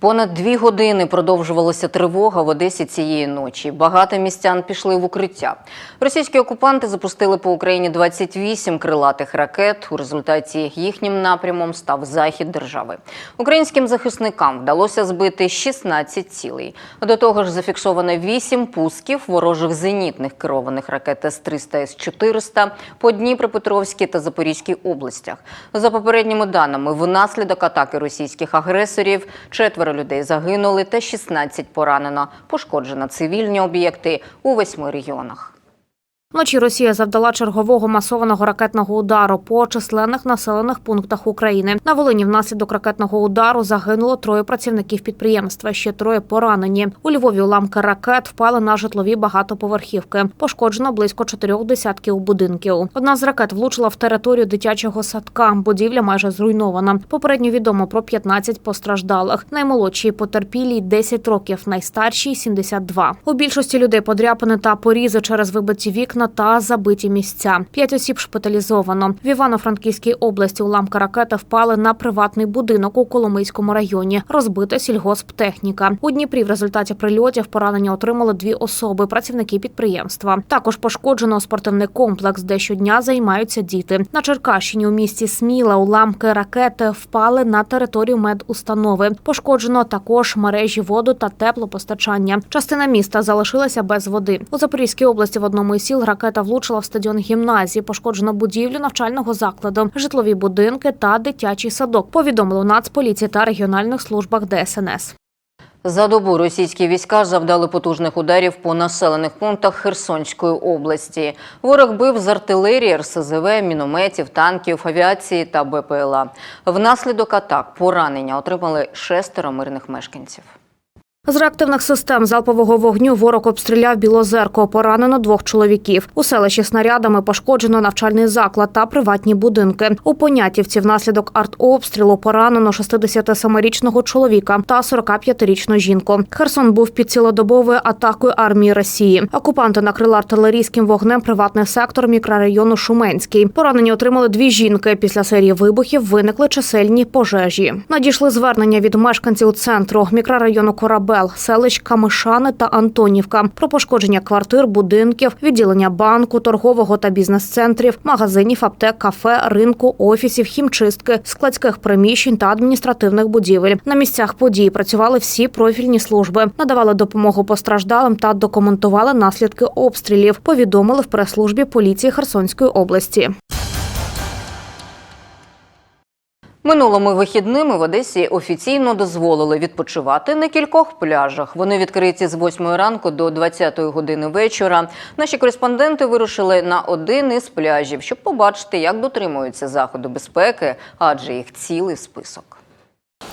Понад дві години продовжувалася тривога в Одесі цієї ночі. Багато містян пішли в укриття. Російські окупанти запустили по Україні 28 крилатих ракет. У результаті їхнім напрямом став захід держави. Українським захисникам вдалося збити 16 цілей. До того ж, зафіксовано 8 пусків ворожих зенітних керованих ракет С-300 С-400 по Дніпропетровській та Запорізькій областях. За попередніми даними, внаслідок атаки російських агресорів четверо людей загинули та 16 поранено. Пошкоджено цивільні об'єкти у восьми регіонах. Вночі Росія завдала чергового масованого ракетного удару по численних населених пунктах України. На Волині внаслідок ракетного удару загинуло троє працівників підприємства. Ще троє поранені. У Львові уламки ракет впали на житлові багатоповерхівки. Пошкоджено близько чотирьох десятків будинків. Одна з ракет влучила в територію дитячого садка. Будівля майже зруйнована. Попередньо відомо про 15 постраждалих. Наймолодшій потерпілій 10 років, найстаршій 72. У більшості людей подряпини та порізи через вибиті вікна та забиті місця. П'ять осіб шпиталізовано. В Івано-Франківській області уламки ракети впали на приватний будинок у Коломийському районі. Розбита сільгосптехніка. У Дніпрі в результаті прильотів поранення отримали дві особи, працівники підприємства. Також пошкоджено спортивний комплекс, де щодня займаються діти. На Черкащині у місті Сміла уламки ракети впали на територію медустанови. Пошкоджено також мережі воду та теплопостачання. Частина міста залишилася без води. У Запорізькій області в одному із сіл ракета влучила в стадіон гімназії. Пошкоджено будівлю навчального закладу, житлові будинки та дитячий садок. Повідомили у Нацполіції та регіональних службах ДСНС. За добу російські війська завдали потужних ударів по населених пунктах Херсонської області. Ворог бив з артилерії, РСЗВ, мінометів, танків, авіації та БПЛА. Внаслідок атак поранення отримали шестеро мирних мешканців. З реактивних систем залпового вогню ворог обстріляв Білозерко. Поранено двох чоловіків. У селищі снарядами пошкоджено навчальний заклад та приватні будинки. У Понятівці внаслідок артобстрілу поранено 67-річного чоловіка та 45-річну жінку. Херсон був під цілодобовою атакою армії Росії. Окупанти накрили артилерійським вогнем приватний сектор мікрорайону Шуменський. Поранені отримали дві жінки. Після серії вибухів виникли чисельні пожежі. Надійшли звернення від мешканців центру мікрорайону Корабель, селищ Камишани та Антонівка про пошкодження квартир, будинків, відділення банку, торгового та бізнес-центрів, магазинів, аптек, кафе, ринку, офісів, хімчистки, складських приміщень та адміністративних будівель. На місцях подій працювали всі профільні служби, надавали допомогу постраждалим та документували наслідки обстрілів. Повідомили в прес-службі поліції Херсонської області. Минулими вихідними в Одесі офіційно дозволили відпочивати на кількох пляжах. Вони відкриті з 8 ранку до 20 години вечора. Наші кореспонденти вирушили на один із пляжів, щоб побачити, як дотримуються заходи безпеки, адже їх цілий список.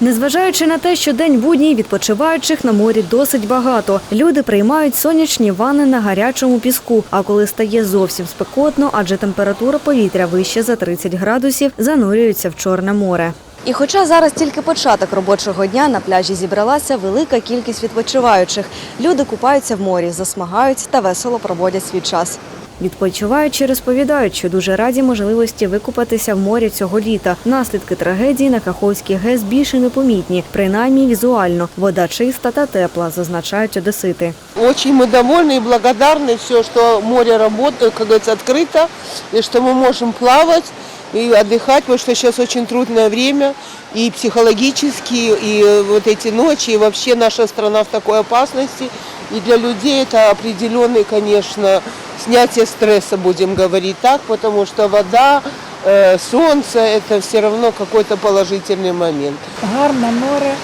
Незважаючи на те, що день будній відпочиваючих на морі досить багато. Люди приймають сонячні ванни на гарячому піску. А коли стає зовсім спекотно, адже температура повітря вище за 30 градусів, занурюються в Чорне море. І хоча зараз тільки початок робочого дня на пляжі зібралася велика кількість відпочиваючих. Люди купаються в морі, засмагають та весело проводять свій час. Відпочиваючи розповідають, що дуже раді можливості викупатися в морі цього літа. Наслідки трагедії на Каховській ГЕС більше не помітні, принаймні візуально. Вода чиста та тепла, зазначають одесити. Очень мы довольны и благодарны все, что море работает, как говорится, открыто, и что мы можем плавать и отдыхать, потому что сейчас очень трудное время, и психологически, и вот эти ночи, и вообще наша страна в такой опасности. И для людей это определенный, конечно, снятие стресса, будем говорить так, потому что вода, э, солнце – это все равно какой-то положительный момент. Гарне море,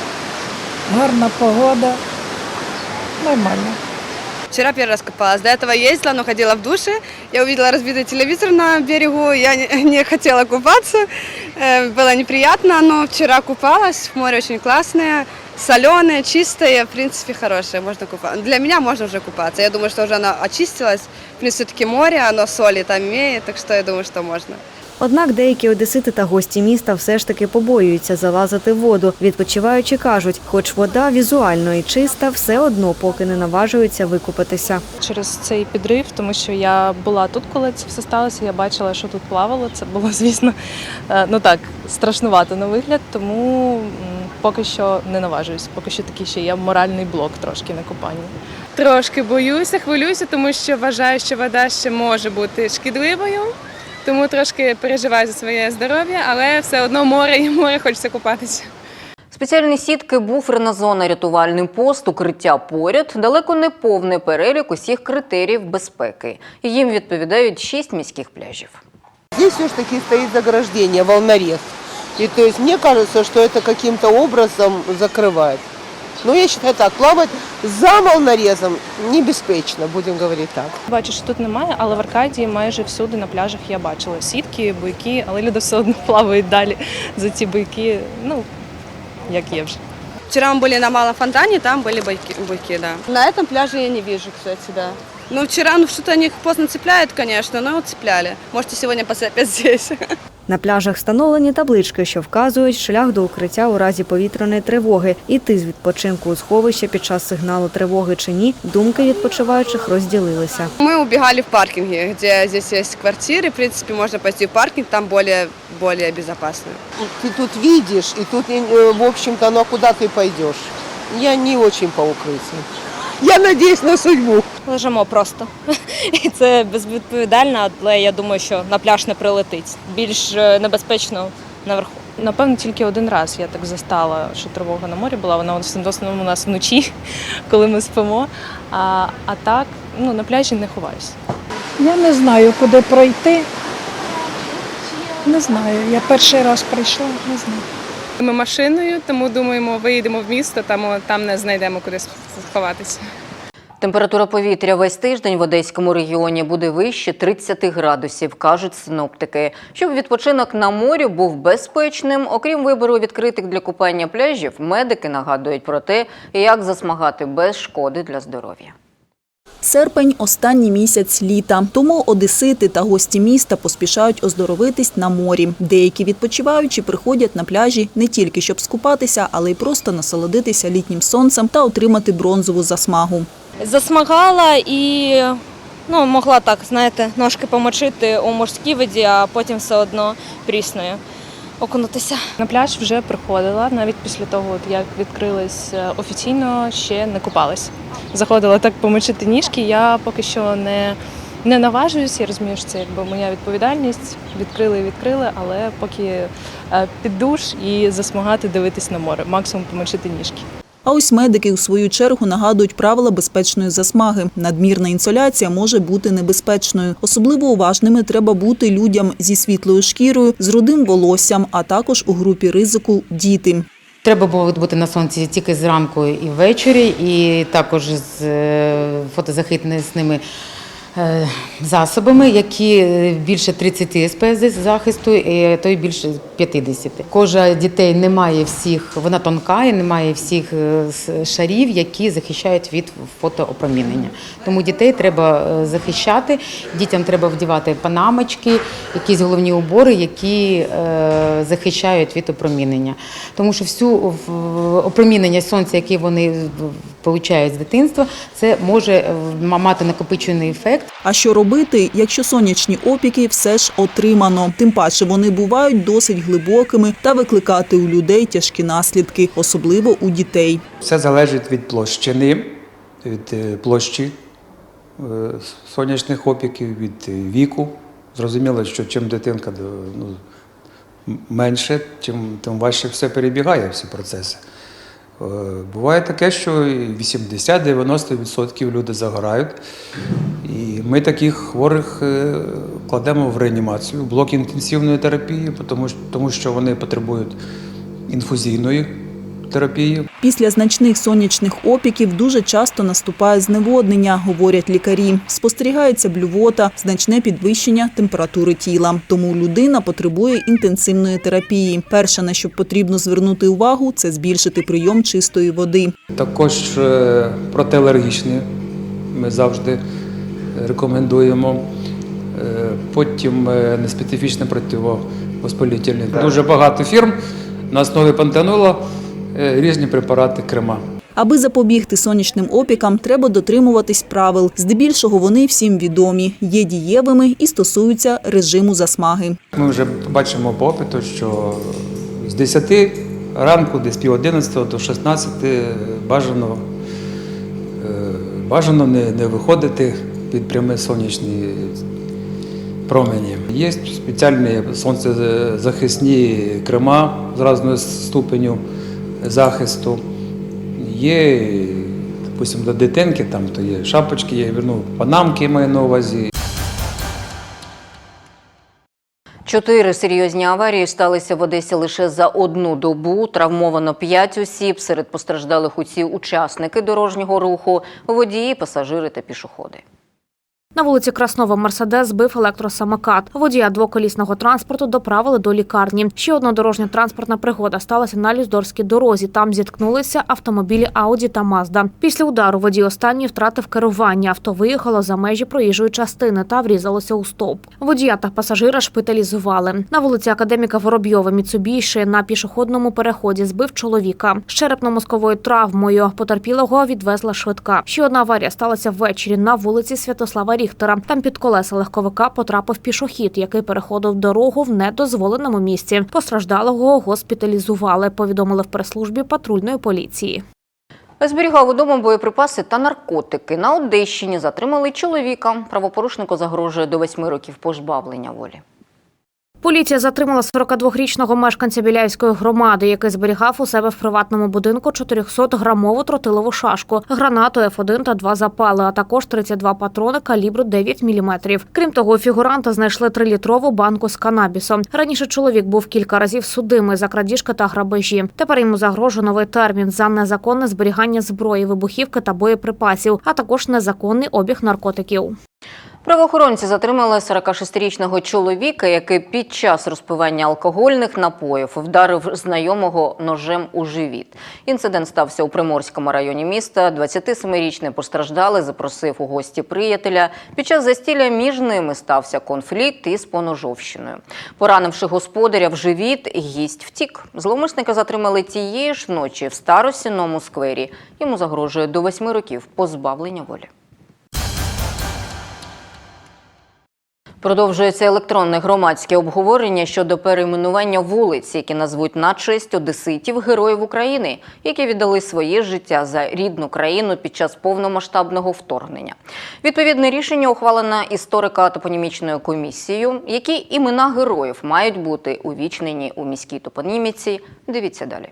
гарна погода. Нормально. Вчера первый раз купалась. До этого ездила, но ходила в душе. Я увидела разбитый телевизор на берегу. Я не, не хотела купаться. Э, Было неприятно, но вчера купалась. Море очень классное, соленое, чистое. В принципе, хорошее. Можно купаться. Для меня можно уже купаться. Я думаю, что уже оно очистилось. В принципе, все-таки море, оно соли там имеет. Так что я думаю, что можно. Однак деякі одесити та гості міста все ж таки побоюються залазити в воду. Відпочиваючи кажуть, хоч вода візуально і чиста, все одно поки не наважуються викупатися. через цей підрив, тому що я була тут, коли це все сталося. Я бачила, що тут плавало. Це було, звісно, е, ну так, страшнувато на вигляд, тому поки що не наважуюсь. Поки що такий ще є моральний блок трошки на купанні. Трошки боюся, хвилююся, тому що вважаю, що вода ще може бути шкідливою. Тому трошки переживаю за своє здоров'я, але все одно море і море хочеться купатися. Спеціальні сітки, буферна зона, рятувальний пост, укриття поряд далеко не повний перелік усіх критеріїв безпеки. Їм відповідають шість міських пляжів. Здесь все ж таки стоит заграждение, волнорез. И то есть мне кажется, что это каким-то образом закрывает. Но я считаю так, плавать за волнорезом небеспечно, будем говорить так. Бачу, що тут немає, але в Аркадії майже всюди на пляжах я бачила сітки, буйки, але люди все одно плавають далі за ці буйки. Ну як є вже. Вчера мы были на Малом фонтане, там были буйки, буйки, да. На этом пляже я не вижу, кстати, да. Ну, вчера, ну, что-то они их поздно цепляют, конечно, но цепляли. Можете сегодня посыпать здесь. На пляжах встановлені таблички, що вказують шлях до укриття у разі повітряної тривоги. Іти з відпочинку у сховище під час сигналу тривоги чи ні, думки відпочиваючих розділилися. Мы убегали в паркинге, где здесь есть квартиры, в принципе, можно пойти в паркинг, там более, более безопасно. Ты тут видишь, и тут, э, в общем-то, ну а куда ты пойдешь? Я не очень по укрытию. Я надеюсь на судьбу. Лежимо просто. І це безвідповідально, але я думаю, що на пляж не прилетить. Більш е, небезпечно наверху. Напевно, тільки один раз я так застала, що тривога на морі була. Вона в основному у нас вночі, коли ми спимо. А, а так, ну на пляжі не ховаюся. Я не знаю, куди пройти. Не знаю. Я перший раз прийшла, не знаю. Ми машиною, тому думаємо, виїдемо в місто, там, там не знайдемо куди сховатися. Температура повітря весь тиждень в Одеському регіоні буде вище 30 градусів, кажуть синоптики. Щоб відпочинок на морі був безпечним, окрім вибору відкритих для купання пляжів, медики нагадують про те, як засмагати без шкоди для здоров'я. Серпень – останній місяць літа, тому одесити та гості міста поспішають оздоровитись на морі. Деякі відпочиваючі приходять на пляжі не тільки щоб скупатися, але й просто насолодитися літнім сонцем та отримати бронзову засмагу. Засмагала і ну, могла так, знаєте, ножки помочити у морській воді, а потім все одно прісною окунутися. На пляж вже приходила, навіть після того, як відкрились е, офіційно, ще не купалась. Заходила так помочити ніжки. Я поки що не, не наважуюсь. Я розумію, що це якби моя відповідальність. Відкрили і відкрили, але поки е, під душ і засмагати дивитись на море, максимум помочити ніжки. А ось медики у свою чергу нагадують правила безпечної засмаги. Надмірна інсоляція може бути небезпечною. Особливо уважними треба бути людям зі світлою шкірою, з рудим волоссям, а також у групі ризику діти. Треба було бути на сонці тільки зранку і ввечері, і також з фотозахитними е, засобами, які е, більше 30 СПС захисту, і то й більше 50. Кожа дітей не має всіх, вона тонка і не має всіх е, шарів, які захищають від фотоопромінення. Тому дітей треба е, захищати, дітям треба вдівати панамочки, якісь головні убори, які е, захищають від опромінення. Тому що всю опромінення сонця, яке вони получають з дитинства, це може е, мати накопичений ефект. А що робити, якщо сонячні опіки все ж отримано? Тим паче вони бувають досить глибокими та викликати у людей тяжкі наслідки, особливо у дітей. Все залежить від площини, від е, площі е, сонячних опіків, від віку. Зрозуміло, що чим дитинка ну, менше, тим, тим важче все перебігає, всі процеси. Е, Буває таке, що і 80-90% люди загорають. І ми таких хворих е, кладемо в реанімацію, в блок інтенсивної терапії, тому що вони потребують інфузійної терапії. Після значних сонячних опіків дуже часто наступає зневоднення, говорять лікарі. Спостерігається блювота, значне підвищення температури тіла. Тому людина потребує інтенсивної терапії. Перше, на що потрібно звернути увагу, це збільшити прийом чистої води. Також е, протиалергічні ми завжди рекомендуємо. е, потім е, неспецифічне противовоспалительне. Дуже багато фірм на основі пантенола різні препарати крема. Аби запобігти сонячним опікам, треба дотримуватись правил. Здебільшого вони всім відомі, є дієвими і стосуються режиму засмаги. Ми вже бачимо по опиту, що з 10 ранку, десь пів 11 до 16 бажано, е, бажано не, не виходити під прямі сонячні промені. Є спеціальні сонцезахисні крема з різною ступеню захисту. Є, допустимо, до дитинки, там то є шапочки, є ну, панамки маю на увазі, Чотири серйозні аварії сталися в Одесі лише за одну добу. Травмовано п'ять осіб. Серед постраждалих усі учасники дорожнього руху, водії, пасажири та пішоходи. На вулиці Краснова Мерседес збив електросамокат. Водія двоколісного транспорту доправили до лікарні. Ще одна дорожня транспортна пригода сталася на Люздорській дорозі. Там зіткнулися автомобілі Ауді та Мазда. Після удару водій останній втратив керування. Авто виїхало за межі проїжджої частини та врізалося у стовп. Водія та пасажира шпиталізували. На вулиці Академіка Воробйова Міцубіші на пішохідному переході збив чоловіка. З черепно-мозковою травмою потерпілого відвезла швидка. Ще одна аварія сталася ввечері на вулиці Святослава Ріхтера. Там під колеса легковика потрапив пішохід, який переходив дорогу в недозволеному місці. Постраждалого госпіталізували. Повідомили в прес-службі патрульної поліції. Зберігав удома боєприпаси та наркотики. На Одещині затримали чоловіка. Правопорушнику загрожує до восьми років позбавлення волі. Поліція затримала 42-річного мешканця Біляївської громади, який зберігав у себе в приватному будинку 400-грамову тротилову шашку, гранату F1 та два запали, а також 32 патрони калібру 9 мм. Крім того, у фігуранта знайшли 3-літрову банку з канабісом. Раніше чоловік був кілька разів судимий за крадіжки та грабежі. Тепер йому загрожує новий термін за незаконне зберігання зброї, вибухівки та боєприпасів, а також незаконний обіг наркотиків. Правоохоронці затримали 46-річного чоловіка, який під час розпивання алкогольних напоїв вдарив знайомого ножем у живіт. Інцидент стався у Приморському районі міста. 27-річний постраждалий запросив у гості приятеля. Під час застілля між ними стався конфлікт із поножовщиною. Поранивши господаря в живіт, гість втік. Зловмисника затримали тієї ж ночі в Старосінному сквері. Йому загрожує до 8 років позбавлення волі. Продовжується електронне громадське обговорення щодо перейменування вулиць, які назвуть на честь одеситів героїв України, які віддали своє життя за рідну країну під час повномасштабного вторгнення. Відповідне рішення ухвалено історико-топонімічною комісією, які імена героїв мають бути увічнені у міській топоніміці. Дивіться далі.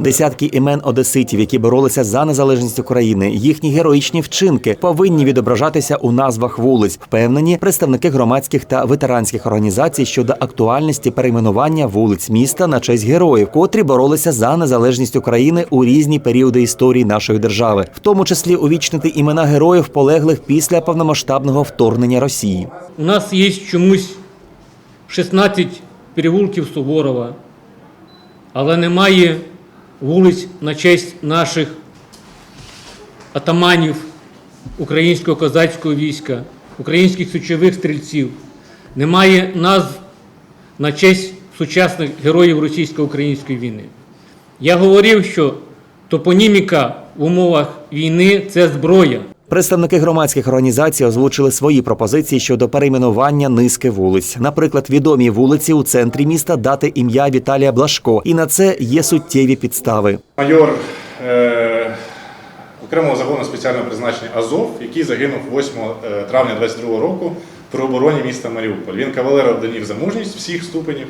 Десятки імен одеситів, які боролися за незалежність України, їхні героїчні вчинки повинні відображатися у назвах вулиць, впевнені представники громадських та ветеранських організацій щодо актуальності перейменування вулиць міста на честь героїв, котрі боролися за незалежність України у різні періоди історії нашої держави, в тому числі увічнити імена героїв, полеглих після повномасштабного вторгнення Росії. У нас є чомусь 16 переулків Суворова, але немає вулиць на честь наших атаманів українського козацького війська, українських сучових стрільців. Немає назв на честь сучасних героїв російсько-української війни. Я говорив, що топоніміка в умовах війни це зброя. Представники громадських організацій озвучили свої пропозиції щодо перейменування низки вулиць. Наприклад, відомі вулиці у центрі міста дати ім'я Віталія Блашко, і на це є суттєві підстави. Майор е, окремого загону спеціального призначення Азов, який загинув 8 е, травня 22 року при обороні міста Маріуполь. Він кавалер орденів за мужність всіх ступенів.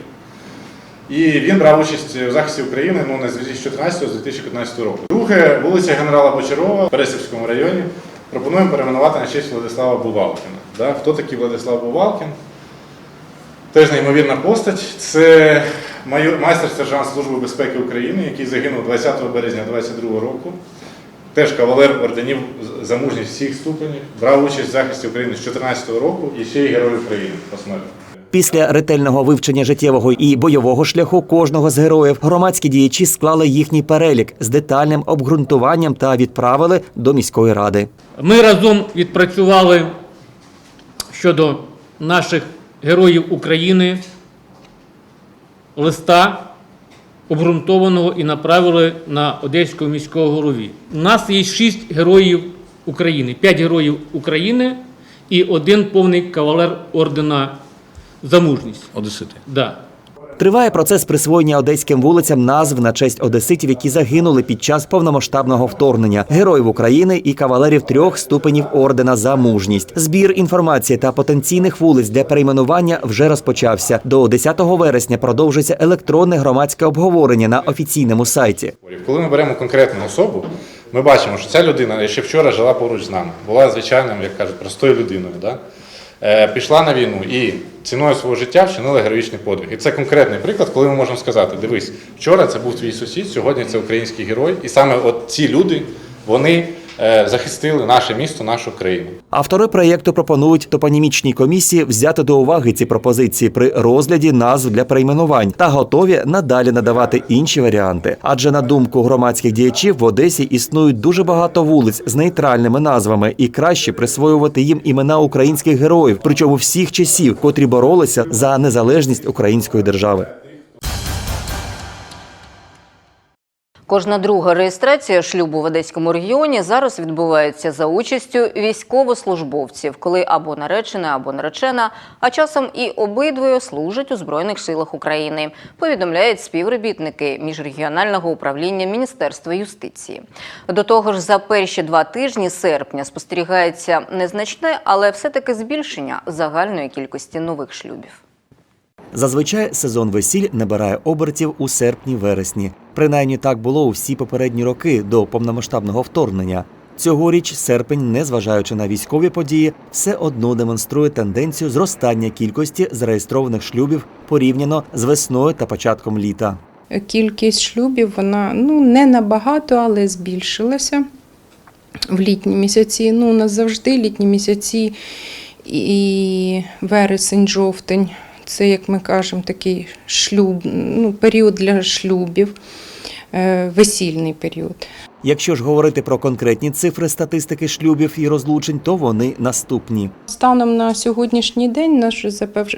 І він брав участь у захисті України ну, не з 2014 а з 2015 року. Друге, вулиця генерала Бочарова в Пересівському районі. Пропонуємо перейменувати на честь Владислава Бувалкіна. Да? Хто такий Владислав Бувалкін? Теж неймовірна постать. Це майор, майстер-сержант Служби безпеки України, який загинув 20 березня 2022 року. Теж кавалер орденів за мужність всіх ступенів, брав участь в захисті України з 2014 року і ще й Герой України посмертно. Після ретельного вивчення життєвого і бойового шляху кожного з героїв громадські діячі склали їхній перелік з детальним обґрунтуванням та відправили до міської ради. Ми разом відпрацювали щодо наших героїв України листа обґрунтованого і направили на Одеського міського голові. У нас є шість героїв України, п'ять героїв України і один повний кавалер ордена за мужність. Одесити. Да. Триває процес присвоєння одеським вулицям назв на честь одеситів, які загинули під час повномасштабного вторгнення, героїв України і кавалерів трьох ступенів ордена за мужність. Збір інформації та потенційних вулиць для перейменування вже розпочався. До 10 вересня продовжується електронне громадське обговорення на офіційному сайті. Коли ми беремо конкретну особу, ми бачимо, що ця людина ще вчора жила поруч з нами, була звичайним, як кажуть, простою людиною. Да? Е, пішла на війну і ціною свого життя вчинила героїчний подвиг. І це конкретний приклад, коли ми можемо сказати: дивись, вчора це був твій сусід, сьогодні це український герой, і саме от ці люди вони захистили наше місто, нашу країну. Автори проєкту пропонують топонімічній комісії взяти до уваги ці пропозиції при розгляді назв для перейменувань та готові надалі надавати інші варіанти. Адже на думку громадських діячів в Одесі існують дуже багато вулиць з нейтральними назвами, і краще присвоювати їм імена українських героїв, причому всіх часів, котрі боролися за незалежність української держави. Кожна друга реєстрація шлюбу в Одеському регіоні зараз відбувається за участю військовослужбовців, коли або наречена, або наречена, а часом і обидвоє служать у Збройних силах України, повідомляють співробітники міжрегіонального управління Міністерства юстиції. До того ж, за перші два тижні серпня спостерігається незначне, але все-таки збільшення загальної кількості нових шлюбів. Зазвичай сезон весіль набирає обертів у серпні-вересні. Принаймні так було у всі попередні роки до повномасштабного вторгнення. Цьогоріч серпень, незважаючи на військові події, все одно демонструє тенденцію зростання кількості зареєстрованих шлюбів порівняно з весною та початком літа. Кількість шлюбів вона ну не набагато, але збільшилася в літні місяці. Ну, у літні місяці і вересень, жовтень. Це, як ми кажемо, такий шлюб, ну, період для шлюбів, е, весільний період. Якщо ж говорити про конкретні цифри статистики шлюбів і розлучень, то вони наступні. Станом на сьогоднішній день, наш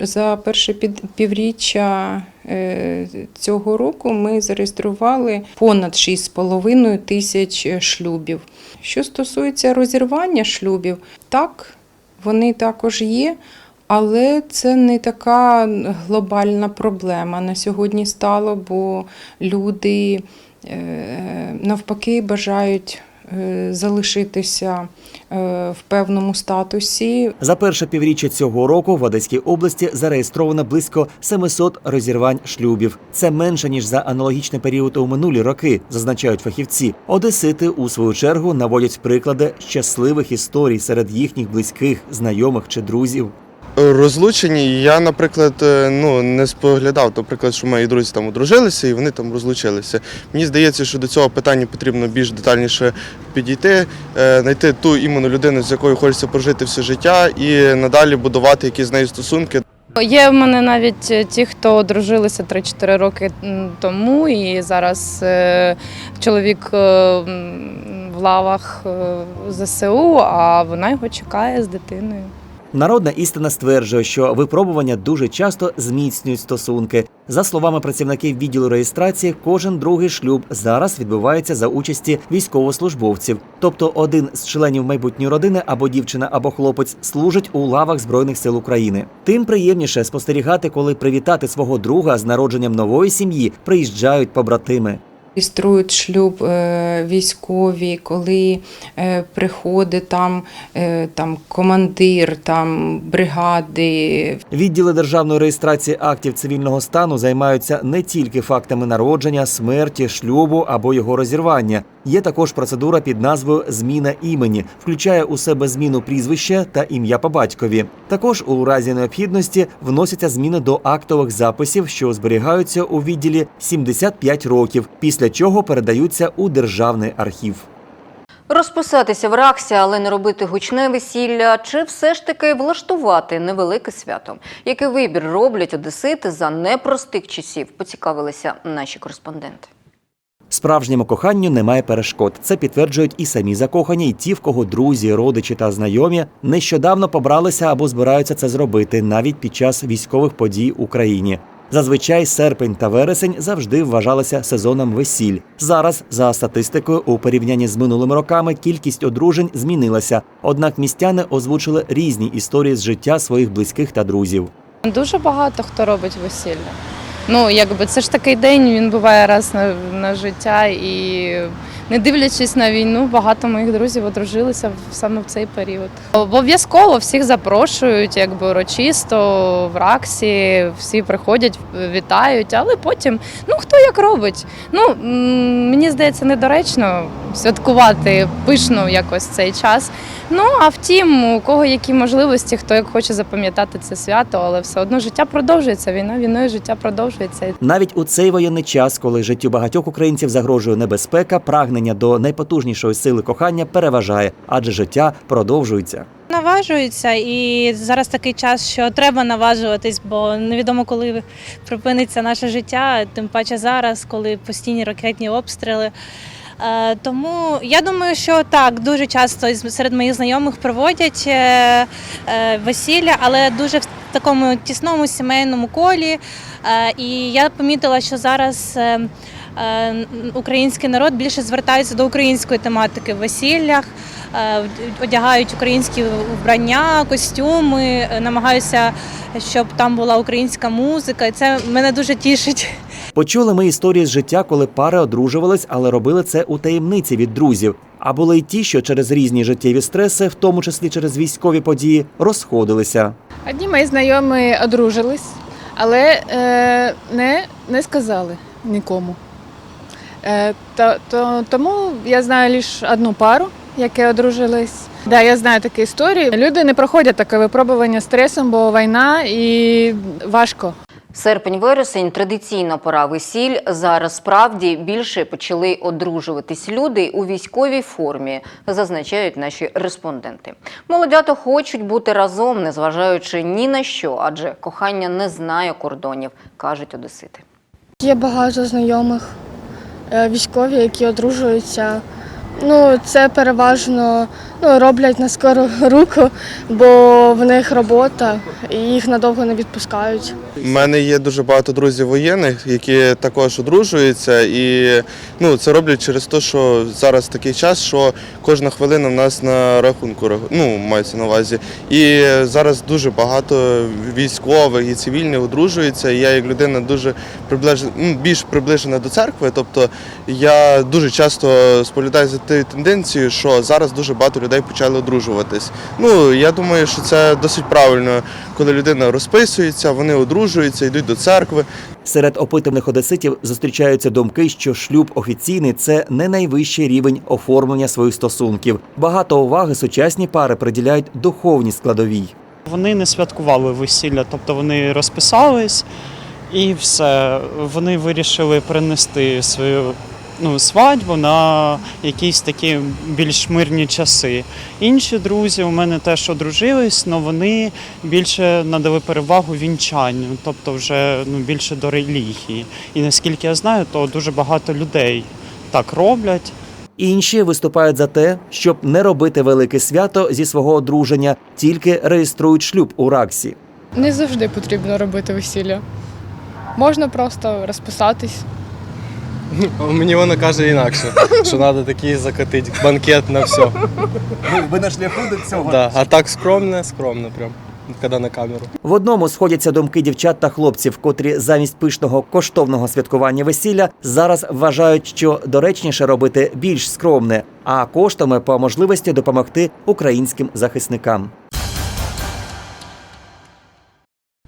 за перше півріччя е, цього року, ми зареєстрували понад 6,5 тисяч шлюбів. Що стосується розірвання шлюбів, так, вони також є. Але це не така глобальна проблема на сьогодні стало, бо люди е, навпаки бажають е, залишитися е, в певному статусі. За перше півріччя цього року в Одеській області зареєстровано близько 700 розірвань шлюбів. Це менше ніж за аналогічний період у минулі роки, зазначають фахівці. Одесити у свою чергу наводять приклади щасливих історій серед їхніх близьких, знайомих чи друзів. Розлучені я, наприклад, е, ну не споглядав, наприклад, що мої друзі там одружилися і вони там розлучилися. Мені здається, що до цього питання потрібно більш детальніше підійти, е, знайти ту іменно людину, з якою хочеться прожити все життя, і надалі будувати якісь з нею стосунки. Є в мене навіть е, ті, хто одружилися 3-4 роки тому, і зараз чоловік в лавах ЗСУ, а вона його чекає з дитиною. Народна істина стверджує, що випробування дуже часто зміцнюють стосунки. За словами працівників відділу реєстрації, кожен другий шлюб зараз відбувається за участі військовослужбовців. Тобто один з членів майбутньої родини або дівчина, або хлопець служить у лавах збройних сил України. Тим приємніше спостерігати, коли привітати свого друга з народженням нової сім'ї приїжджають побратими. Реєструють шлюб е, військові, коли е, приходить там, е, там командир там, бригади, Відділи державної реєстрації актів цивільного стану займаються не тільки фактами народження, смерті, шлюбу або його розірвання. Є також процедура під назвою Зміна імені, включає у себе зміну прізвища та ім'я по батькові. Також у разі необхідності вносяться зміни до актових записів, що зберігаються у відділі 75 років, після чого передаються у державний архів. Розписатися в раксі, але не робити гучне весілля, чи все ж таки влаштувати невелике свято? Який вибір роблять одесити за непростих часів? Поцікавилися наші кореспонденти. Справжньому коханню немає перешкод. Це підтверджують і самі закохані, і ті, в кого друзі, родичі та знайомі нещодавно побралися або збираються це зробити навіть під час військових подій в Україні. Зазвичай серпень та вересень завжди вважалися сезоном весіль. Зараз, за статистикою, у порівнянні з минулими роками кількість одружень змінилася. Однак містяни озвучили різні історії з життя своїх близьких та друзів. Дуже багато хто робить весілля. Ну, якби це ж такий день, він буває раз на, на життя, і не дивлячись на війну, багато моїх друзів одружилися саме в цей період. Обов'язково всіх запрошують, якби урочисто, в раксі, всі приходять, вітають, але потім, ну хто як робить. Ну мені здається, недоречно святкувати пишно якось цей час. Ну а втім, у кого які можливості, хто як хоче запам'ятати це свято, але все одно життя продовжується. Війна війною життя продовжується. Навіть у цей воєнний час, коли життю багатьох українців загрожує небезпека, прагнення до найпотужнішої сили кохання переважає, адже життя продовжується. Наважуються, і зараз такий час, що треба наважуватись, бо невідомо, коли припиниться наше життя, тим паче зараз, коли постійні ракетні обстріли. Е, Тому я думаю, що так дуже часто серед моїх знайомих проводять е, е, весілля, але дуже в такому тісному сімейному колі. І я помітила, що зараз. Е, Український народ більше звертається до української тематики в весіллях, е, одягають українські вбрання, костюми, е, намагаються, щоб там була українська музика. І це мене дуже тішить. Почули ми історії з життя, коли пари одружувались, але робили це у таємниці від друзів. А були й ті, що через різні життєві стреси, в тому числі через військові події, розходилися. Одні мої знайомі одружились, але е, не, не сказали нікому. Е, то, то, тому я знаю лише одну пару, які одружились. Да, я знаю такі історії. Люди не проходять таке випробування стресом, бо війна і важко. Серпень-вересень традиційна пора весіль. Зараз справді більше почали одружуватись люди у військовій формі, зазначають наші респонденти. Молодята хочуть бути разом, незважаючи ні на що, адже кохання не знає кордонів, кажуть одесити. Є багато знайомих військові, які одружуються. Ну, це переважно ну, роблять на скору руку, бо в них робота і їх надовго не відпускають. У мене є дуже багато друзів воєнних, які також одружуються, і ну, це роблять через те, що зараз такий час, що кожна хвилина в нас на рахунку ну, мається на увазі. І зараз дуже багато військових і цивільних одружуються. І я як людина дуже приближена, ну, більш приближена до церкви. Тобто я дуже часто споглядаю за тією тенденцією, що зараз дуже багато людей почали одружуватись. Ну я думаю, що це досить правильно, коли людина розписується, вони одружуються, йдуть до церкви. Серед опитаних одеситів зустрічаються думки, що шлюб офіційний це не найвищий рівень оформлення своїх стосунків. Багато уваги сучасні пари приділяють духовній складовій. Вони не святкували весілля, тобто вони розписались і все. Вони вирішили перенести свою ну, свадьбу на якісь такі більш мирні часи. Інші друзі у мене теж одружились, але вони більше надали перевагу вінчанню, тобто вже ну, більше до релігії. І наскільки я знаю, то дуже багато людей так роблять. Інші виступають за те, щоб не робити велике свято зі свого одруження, тільки реєструють шлюб у РАКСі. Не завжди потрібно робити весілля. Можна просто розписатись. Мені вона каже інакше, що треба такий закатити банкет на все. Ви на шляху до цього? Да. А так скромне, скромне прям, коли на камеру. В одному сходяться думки дівчат та хлопців, котрі замість пишного коштовного святкування весілля зараз вважають, що доречніше робити більш скромне, а коштами по можливості допомогти українським захисникам.